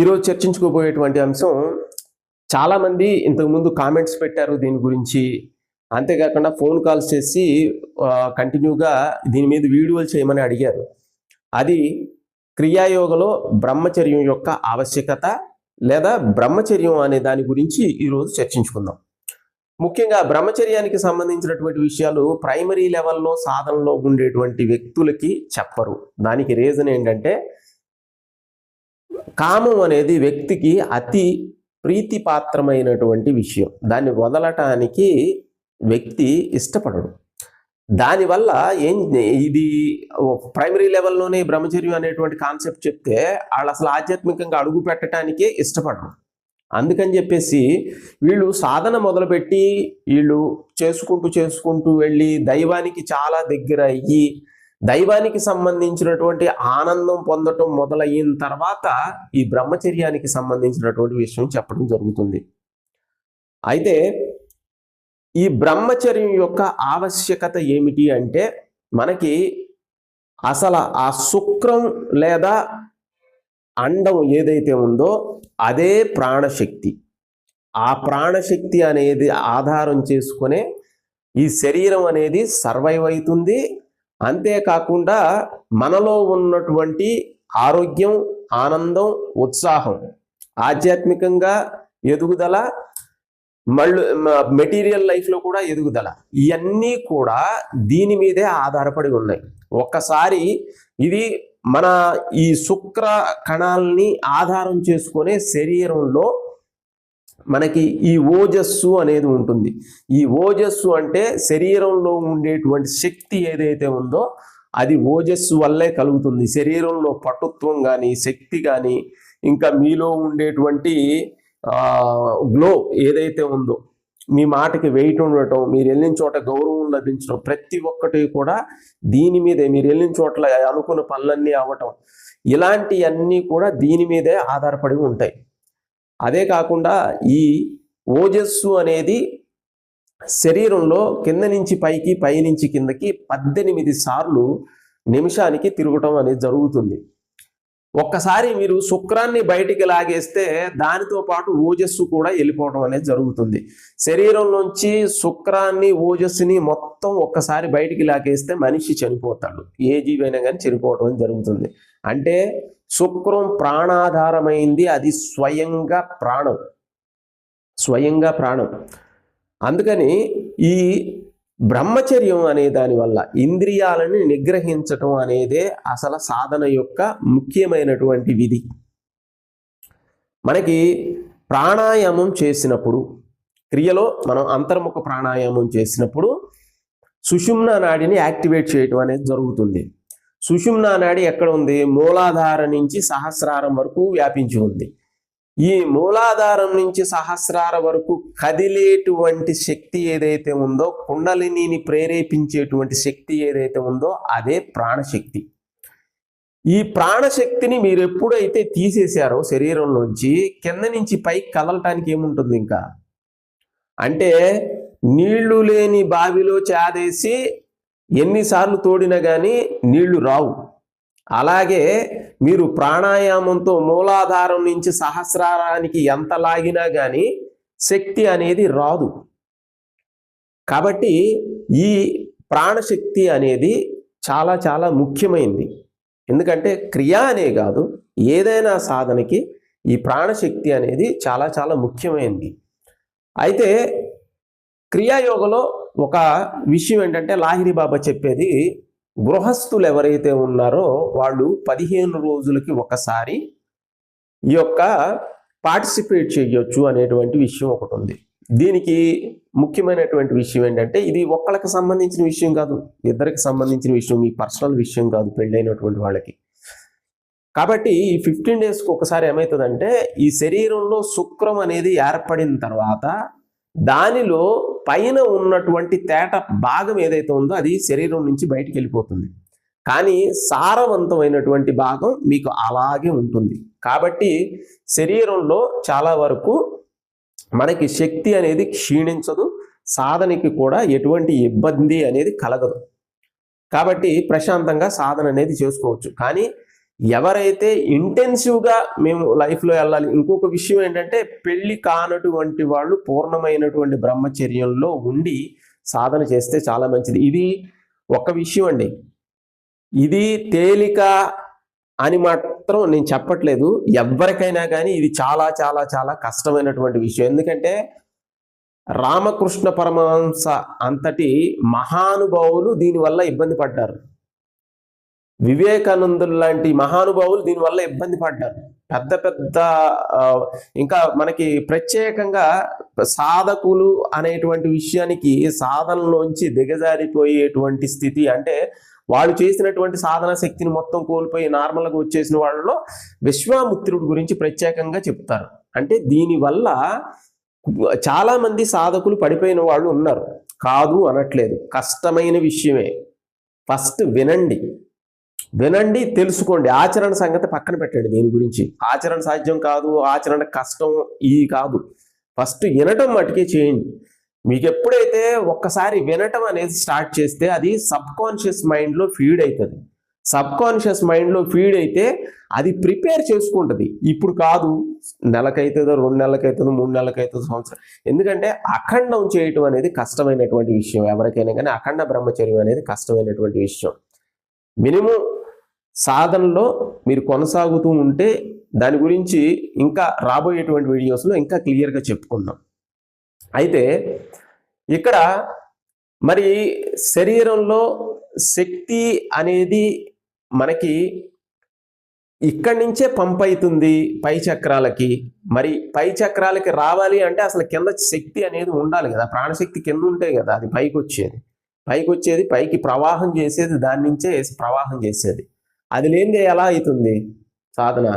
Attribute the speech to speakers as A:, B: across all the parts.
A: ఈరోజు చర్చించుకోబోయేటువంటి అంశం చాలామంది ఇంతకుముందు కామెంట్స్ పెట్టారు దీని గురించి. అంతేకాకుండా ఫోన్ కాల్స్ చేసి కంటిన్యూగా దీని మీద వీడియోలు చేయమని అడిగారు. అది క్రియాయోగలో బ్రహ్మచర్యం యొక్క ఆవశ్యకత లేదా బ్రహ్మచర్యం అనే దాని గురించి ఈరోజు చర్చించుకుందాం. ముఖ్యంగా బ్రహ్మచర్యానికి సంబంధించినటువంటి విషయాలు ప్రైమరీ లెవెల్లో సాధనలో ఉండేటువంటి వ్యక్తులకి చెప్పరు. దానికి రీజన్ ఏంటంటే కామం అనేది వ్యక్తికి అతి ప్రీతిపాత్రమైనటువంటి విషయం. దాన్ని వదలటానికి వ్యక్తి ఇష్టపడడు. దానివల్ల ఏం ఇది ప్రైమరీ లెవెల్లోనే బ్రహ్మచర్యం అనేటువంటి కాన్సెప్ట్ చెప్తే వాళ్ళు అసలు ఆధ్యాత్మికంగా అడుగు పెట్టడానికే ఇష్టపడరు. అందుకని చెప్పేసి వీళ్ళు సాధన మొదలుపెట్టి వీళ్ళు చేసుకుంటూ చేసుకుంటూ వెళ్ళి దైవానికి చాలా దగ్గర అయ్యి దైవానికి సంబంధించినటువంటి ఆనందం పొందటం మొదలఅయిన తర్వాత ఈ బ్రహ్మచర్యానికి సంబంధించినటువంటి విషయం చెప్పడం జరుగుతుంది. అయితే ఈ బ్రహ్మచర్యం యొక్క ఆవశ్యకత ఏమిటి అంటే మనకి అసలు ఆ శుక్రం లేదా అండం ఏదైతే ఉందో అదే ప్రాణశక్తి. ఆ ప్రాణశక్తి అనేది ఆధారం చేసుకునే ఈ శరీరం అనేది సర్వైవ్ అవుతుంది అంతేకాకుండా మనలో ఉన్నటువంటి ఆరోగ్యం ఆనందం ఉత్సాహం ఆధ్యాత్మికంగా ఎదుగుదల మళ్ళీ మెటీరియల్ లైఫ్లో కూడా ఎదుగుదల ఇవన్నీ కూడా దీని మీదే ఆధారపడి ఉన్నాయి. ఒక్కసారి ఇది మన ఈ శుక్ర కణాలని ఆధారం చేసుకునే శరీరంలో మనకి ఈ ఓజస్సు అనేది ఉంటుంది. ఈ ఓజస్సు అంటే శరీరంలో ఉండేటువంటి శక్తి ఏదైతే ఉందో అది ఓజస్సు వల్లే కలుగుతుంది. శరీరంలో పటుత్వం కానీ శక్తి కానీ ఇంకా మీలో ఉండేటువంటి గ్లో ఏదైతే ఉందో మీ మాటకి వెయిట్ ఉండటం మీరు వెళ్ళిన చోట గౌరవం లభించడం ప్రతి ఒక్కటి కూడా దీని మీదే మీరు వెళ్ళిన చోట్ల అనుకున్న పనులన్నీ అవ్వటం ఇలాంటివన్నీ కూడా దీని మీదే ఆధారపడి ఉంటాయి. అదే కాకుండా ఈ ఓజస్సు అనేది శరీరంలో కింద నుంచి పైకి పై నుంచి కిందకి పద్దెనిమిది సార్లు నిమిషానికి తిరగటం అనేది జరుగుతుంది. ఒక్కసారి మీరు శుక్రాన్ని బయటికి లాగేస్తే దానితో పాటు ఓజస్సు కూడా వెళ్ళిపోవడం అనేది జరుగుతుంది. శరీరం నుంచి శుక్రాన్ని ఓజస్సుని మొత్తం ఒక్కసారి బయటికి లాగేస్తే మనిషి చనిపోతాడు. ఏ జీవైనా కానీ చనిపోవడం అనేది జరుగుతుంది. అంటే శుక్రం ప్రాణాధారమైంది. అది స్వయంగా ప్రాణం. స్వయంగా ప్రాణం. అందుకని ఈ బ్రహ్మచర్యం అనే దానివల్ల ఇంద్రియాలని నిగ్రహించటం అనేదే అసలు సాధన యొక్క ముఖ్యమైనటువంటి విధి. మనకి ప్రాణాయామం చేసినప్పుడు క్రియలో మనం అంతర్ముఖ ప్రాణాయామం చేసినప్పుడు సుషుమ్న నాడిని యాక్టివేట్ చేయటం అనేది జరుగుతుంది. సుషుమ్న నాడి ఎక్కడ ఉంది? మూలాధార నుంచి సహస్రారం వరకు వ్యాపించి ఉంది. ఈ మూలాధారం నుంచి సహస్రార వరకు కదిలేటువంటి శక్తి ఏదైతే ఉందో కుండలిని ప్రేరేపించేటువంటి శక్తి ఏదైతే ఉందో అదే ప్రాణశక్తి. ఈ ప్రాణశక్తిని మీరు ఎప్పుడైతే తీసేశారో శరీరం నుంచి కింద నుంచి పైకి కదలటానికి ఏముంటుంది ఇంకా? అంటే నీళ్ళు లేని బావిలో చాదేసి ఎన్నిసార్లు తోడినా కానీ నీళ్ళు రావు. అలాగే మీరు ప్రాణాయామంతో మూలాధారం నుంచి సహస్రారానికి ఎంత లాగినా కానీ శక్తి అనేది రాదు. కాబట్టి ఈ ప్రాణశక్తి అనేది చాలా చాలా ముఖ్యమైనది ఎందుకంటే క్రియ అనే కాదు ఏదైనా సాధనకి ఈ ప్రాణశక్తి అనేది చాలా చాలా ముఖ్యమైనది అయితే క్రియాయోగలో ఒక విషయం ఏంటంటే లాహిరి బాబా చెప్పేది గృహస్థులు ఎవరైతే ఉన్నారో వాళ్ళు పదిహేను రోజులకి ఒకసారి ఈ యొక్క పార్టిసిపేట్ చేయొచ్చు అనేటువంటి విషయం ఒకటి ఉంది. దీనికి ముఖ్యమైనటువంటి విషయం ఏంటంటే ఇది ఒక్కళ్ళకి సంబంధించిన విషయం కాదు ఇద్దరికి సంబంధించిన విషయం మీ పర్సనల్ విషయం కాదు పెళ్ళైనటువంటి వాళ్ళకి. కాబట్టి ఈ ఫిఫ్టీన్ డేస్కి ఒకసారి ఏమవుతుందంటే ఈ శరీరంలో శుక్రం అనేది ఏర్పడిన తర్వాత దానిలో పైన ఉన్నటువంటి తేట భాగం ఏదైతే ఉందో అది శరీరం నుంచి బయటికి వెళ్ళిపోతుంది. కానీ సారవంతమైనటువంటి భాగం మీకు అలాగే ఉంటుంది. కాబట్టి శరీరంలో చాలా వరకు మనకి శక్తి అనేది క్షీణించదు. సాధనకి కూడా ఎటువంటి ఇబ్బంది అనేది కలగదు. కాబట్టి ప్రశాంతంగా సాధన అనేది చేసుకోవచ్చు. కానీ ఎవరైతే ఇంటెన్సివ్గా మేము లైఫ్లో వెళ్ళాలి ఇంకొక విషయం ఏంటంటే పెళ్ళి కానటువంటి వాళ్ళు పూర్ణమైనటువంటి బ్రహ్మచర్యంలో ఉండి సాధన చేస్తే చాలా మంచిది. ఇది ఒక విషయం అండి. ఇది తేలిక అని మాత్రం నేను చెప్పట్లేదు. ఎవరికైనా కానీ ఇది చాలా చాలా చాలా కష్టమైనటువంటి విషయం. ఎందుకంటే రామకృష్ణ పరమహంస అంతటి మహానుభావులు దీనివల్ల ఇబ్బంది పడ్డారు. వివేకానందులు లాంటి మహానుభావులు దీనివల్ల ఇబ్బంది పడ్డారు. పెద్ద పెద్ద ఇంకా మనకి ప్రత్యేకంగా సాధకులు అనేటువంటి విషయానికి సాధనలోంచి దిగజారిపోయేటువంటి స్థితి అంటే వాళ్ళు చేసినటువంటి సాధన శక్తిని మొత్తం కోల్పోయి నార్మల్గా వచ్చేసిన వాళ్ళలో విశ్వామిత్రుడి గురించి ప్రత్యేకంగా చెప్తారు. అంటే దీనివల్ల చాలా మంది సాధకులు పడిపోయిన వాళ్ళు ఉన్నారు. కాదు అనట్లేదు. కష్టమైన విషయమే. ఫస్ట్ వినండి. వినండి తెలుసుకోండి. ఆచరణ సంగతి పక్కన పెట్టండి దీని గురించి. ఆచరణ సాధ్యం కాదు ఆచరణ కష్టం ఇది కాదు. ఫస్ట్ వినటం మటుకే చేయండి. మీకు ఎప్పుడైతే ఒక్కసారి వినటం అనేది స్టార్ట్ చేస్తే అది సబ్ కాన్షియస్ మైండ్లో ఫీడ్ అవుతుంది సబ్ కాన్షియస్ మైండ్లో ఫీడ్ అయితే అది ప్రిపేర్ చేసుకుంటుంది. ఇప్పుడు కాదు నెలకైతుందో రెండు నెలలకైతుందో మూడు నెలలకైతుందో సంవత్సరం. ఎందుకంటే అఖండం చేయటం అనేది కష్టమైనటువంటి విషయం. ఎవరికైనా కానీ అఖండ బ్రహ్మచర్యం అనేది కష్టమైనటువంటి విషయం. మినిమం సాధనలో మీరు కొనసాగుతూ ఉంటే దాని గురించి ఇంకా రాబోయేటువంటి వీడియోస్లో ఇంకా క్లియర్గా చెప్పుకుందాం. అయితే ఇక్కడ మరి శరీరంలో శక్తి అనేది మనకి ఇక్కడి నుంచే పంప్ అవుతుంది పై చక్రాలకి. మరి పై చక్రాలకి రావాలి అంటే అసలు కింద శక్తి అనేది ఉండాలి కదా. ప్రాణశక్తి కింద ఉంటే కదా అది పైకి వచ్చేది పైకి వచ్చేది పైకి ప్రవాహం చేసేది దాని నుంచే ప్రవాహం చేసేది. అది లేనిదే ఎలా అవుతుంది? సాధన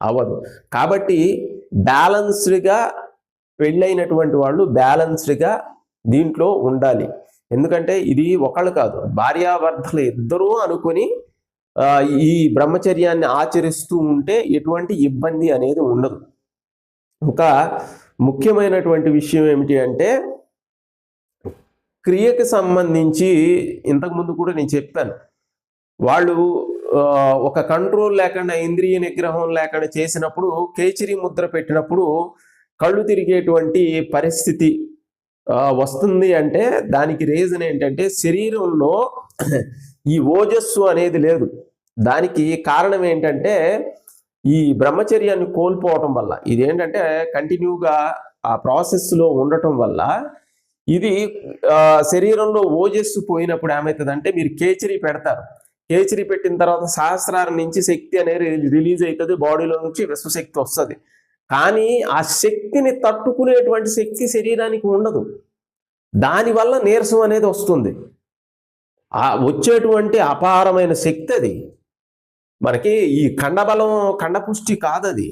A: అవ్వదు. కాబట్టి బ్యాలన్స్డ్గా పెళ్ళైనటువంటి వాళ్ళు బ్యాలన్స్డ్గా దీంట్లో ఉండాలి. ఎందుకంటే ఇది ఒకళ్ళు కాదు భార్యాభర్తలు ఇద్దరూ అనుకొని ఈ బ్రహ్మచర్యాన్ని ఆచరిస్తూ ఉంటే ఎటువంటి ఇబ్బంది అనేది ఉండదు. ఒక ముఖ్యమైనటువంటి విషయం ఏమిటి అంటే క్రియకి సంబంధించి ఇంతకుముందు కూడా నేను చెప్పాను. వాళ్ళు ఒక కంట్రోల్ లేకుండా ఇంద్రియ నిగ్రహం లేకుండా చేసినప్పుడు కేచరి ముద్ర పెట్టినప్పుడు కళ్ళు తిరిగేటువంటి పరిస్థితి వస్తుంది అంటే దానికి రీజన్ ఏంటంటే శరీరంలో ఈ ఓజస్సు అనేది లేదు. దానికి కారణం ఏంటంటే ఈ బ్రహ్మచర్యాన్ని కోల్పోవటం వల్ల ఇదేంటంటే కంటిన్యూగా ఆ ప్రాసెస్లో ఉండటం వల్ల ఇది శరీరంలో ఓజస్సు పోయినప్పుడు ఏమవుతుందంటే మీరు కేచరి పెడతారు. కేచరి పెట్టిన తర్వాత సహస్రారం నుంచి శక్తి అనేది రిలీజ్ అవుతుంది బాడీలో నుంచి విశ్వశక్తి వస్తుంది. కానీ ఆ శక్తిని తట్టుకునేటువంటి శక్తి శరీరానికి ఉండదు. దానివల్ల నీరసం అనేది వస్తుంది. ఆ వచ్చేటువంటి అపారమైన శక్తి అది. మనకి ఈ ఖండబలం ఖండపుష్టి కాదది.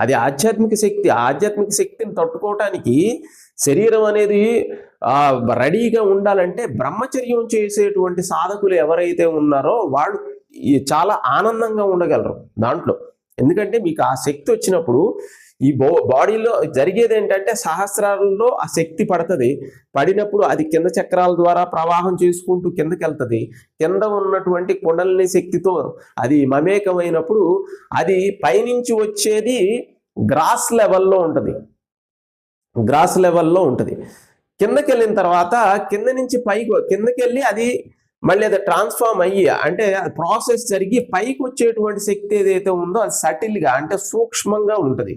A: అది ఆధ్యాత్మిక శక్తి ఆధ్యాత్మిక శక్తిని తట్టుకోవటానికి శరీరం అనేది రెడీగా ఉండాలంటే బ్రహ్మచర్యం చేసేటువంటి సాధకులు ఎవరైతే ఉన్నారో వాళ్ళు చాలా ఆనందంగా ఉండగలరు దాంట్లో. ఎందుకంటే మీకు ఆ శక్తి వచ్చినప్పుడు ఈ బో బాడీలో జరిగేది ఏంటంటే సహస్రాలలో ఆ శక్తి పడుతుంది. పడినప్పుడు అది కింద చక్రాల ద్వారా ప్రవాహం చేసుకుంటూ కిందకి వెళ్తుంది కింద ఉన్నటువంటి కుండలిని శక్తితో అది మమేకమైనప్పుడు అది పైనుంచి వచ్చేది గ్రాస్ లెవెల్లో ఉంటుంది. గ్రాస్ లెవెల్లో ఉంటుంది. కిందకి వెళ్ళిన తర్వాత కింద నుంచి పైకి కిందకి వెళ్ళి అది మళ్ళీ అది ట్రాన్స్ఫార్మ్ అయ్యి అంటే ప్రాసెస్ జరిగి పైకి వచ్చేటువంటి శక్తి ఏదైతే ఉందో అది సటిల్గా అంటే సూక్ష్మంగా ఉంటుంది.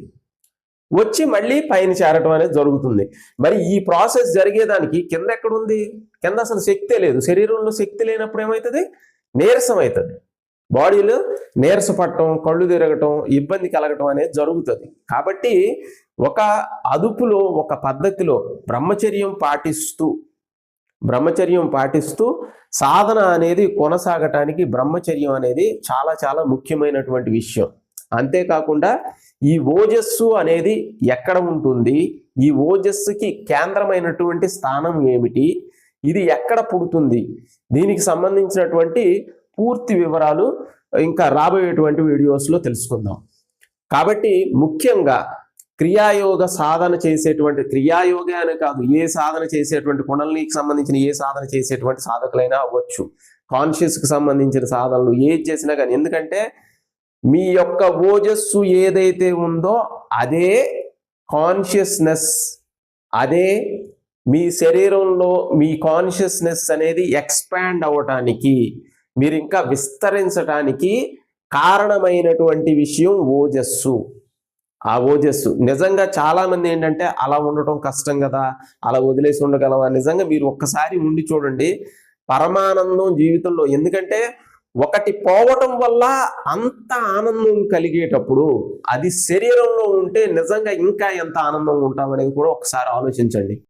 A: వచ్చి మళ్ళీ పైన చేరటం అనేది జరుగుతుంది. మరి ఈ ప్రాసెస్ జరిగేదానికి కింద ఎక్కడుంది? కింద అసలు శక్తే లేదు. శరీరంలో శక్తి లేనప్పుడు ఏమవుతుంది నీరసం అవుతుంది బాడీలో నీరసపడటం కళ్ళు తిరగటం ఇబ్బంది కలగటం అనేది జరుగుతుంది. కాబట్టి ఒక అదుపులో ఒక పద్ధతిలో బ్రహ్మచర్యం పాటిస్తూ బ్రహ్మచర్యం పాటిస్తూ సాధన అనేది కొనసాగటానికి బ్రహ్మచర్యం అనేది చాలా చాలా ముఖ్యమైనటువంటి విషయం. అంతేకాకుండా ఈ ఓజస్సు అనేది ఎక్కడ ఉంటుంది? ఈ ఓజస్సుకి కేంద్రమైనటువంటి స్థానం ఏమిటి? ఇది ఎక్కడ పుడుతుంది? దీనికి సంబంధించినటువంటి పూర్తి వివరాలు ఇంకా రాబోయేటువంటి వీడియోస్లో తెలుసుకుందాం. కాబట్టి ముఖ్యంగా క్రియాయోగ సాధన చేసేటువంటి క్రియాయోగ అనే కాదు ఏ సాధన చేసేటువంటి కుండలినికి సంబంధించిన ఏ సాధన చేసేటువంటి సాధకులైనా అవ్వచ్చు. కాన్షియస్కి సంబంధించిన సాధనలు ఏది చేసినా కానీ ఎందుకంటే మీ యొక్క ఓజస్సు ఏదైతే ఉందో అదే కాన్షియస్నెస్ అదే మీ శరీరంలో మీ కాన్షియస్నెస్ అనేది ఎక్స్పాండ్ అవ్వటానికి మీరు ఇంకా విస్తరించటానికి కారణమైనటువంటి విషయం ఓజస్సు. ఆ ఓజస్సు. నిజంగా చాలామంది ఏంటంటే అలా ఉండటం కష్టం కదా అలా వదిలేసి ఉండగలమా నిజంగా మీరు ఒక్కసారి ఉండి చూడండి పరమానందం జీవితంలో. ఎందుకంటే ఒకటి పోవటం వల్ల అంత ఆనందం కలిగేటప్పుడు అది శరీరంలో ఉంటే నిజంగా ఇంకా ఎంత ఆనందంగా ఉంటామనేది కూడా ఒకసారి ఆలోచించండి.